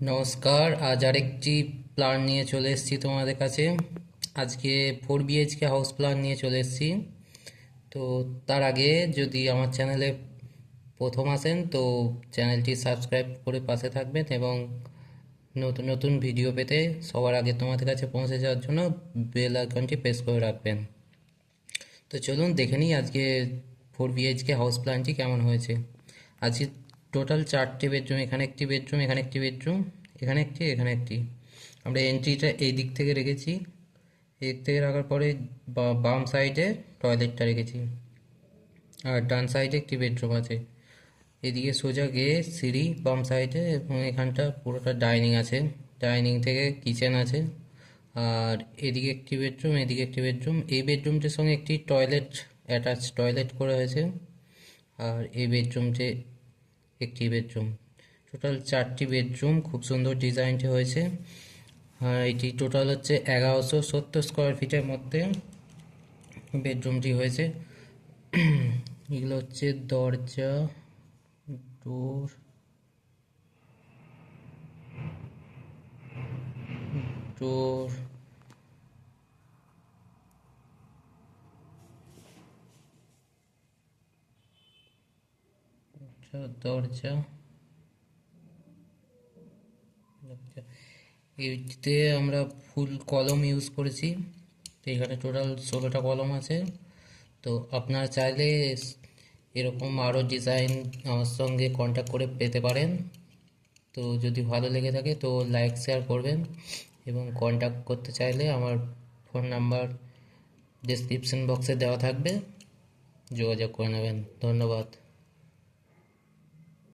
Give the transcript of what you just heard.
নমস্কার, আজ আরেকটি প্ল্যান নিয়ে চলে এসেছি তোমাদের কাছে। আজকে ফোর বিএইচকে হাউস প্ল্যান নিয়ে চলে এসেছি। তো তার আগে যদি আমার চ্যানেলে প্রথম আসেন, তো চ্যানেলটি সাবস্ক্রাইব করে পাশে থাকবেন এবং নতুন নতুন ভিডিও পেতে সবার আগে তোমাদের কাছে পৌঁছে যাওয়ার জন্য বেল আইকনটি প্রেস করে রাখবেন। তো চলুন দেখে নিই আজকে ফোর বিএইচকে হাউস প্ল্যানটি কেমন হয়েছে। আজকে টোটাল চারটে বেডরুম এখানে একটি বেডরুম এখানে একটি বেডরুম এখানে একটি এখানে একটি। আমরা এন্ট্রিটা এই দিক থেকে রেখেছি। এই দিক থেকে রাখার পরে বাম সাইডে টয়লেটটা রেখেছি। আর ডান সাইডে একটি বেডরুম আছে। এদিকে সোজা গিয়ে সিঁড়ি বাম সাইডে এবং এখানটা পুরোটা ডাইনিং আছে। ডাইনিং থেকে কিচেন আছে। আর এদিকে একটি বেডরুম এদিকে একটি বেডরুম এই বেডরুমটির সঙ্গে একটি টয়লেট অ্যাটাচ টয়লেট করা হয়েছে। আর এই বেডরুমটি একটি বেডরুম। টোটাল চারটি বেডরুম, খুব সুন্দর ডিজাইনটি হয়েছে। আর এটি টোটাল হচ্ছে এগারোশো সত্তর স্কোয়ার ফিটের মধ্যে বেডরুমটি হয়েছে। এগুলো হচ্ছে দরজা, ডোর ডোর দরজা এইটিতে আমরা ফুল কলম ইউজ করেছি। তো এখানে টোটাল ষোলোটা কলম আছে। তো আপনারা চাইলে এরকম আরও ডিজাইন আমার সঙ্গে কন্ট্যাক্ট করে পেতে পারেন। তো যদি ভালো লেগে থাকে তো লাইক শেয়ার করবেন। এবং কন্ট্যাক্ট করতে চাইলে আমার ফোন নাম্বার ডিসক্রিপশন বক্সে দেওয়া থাকবে। যোগাযোগ করে নেবেন। ধন্যবাদ।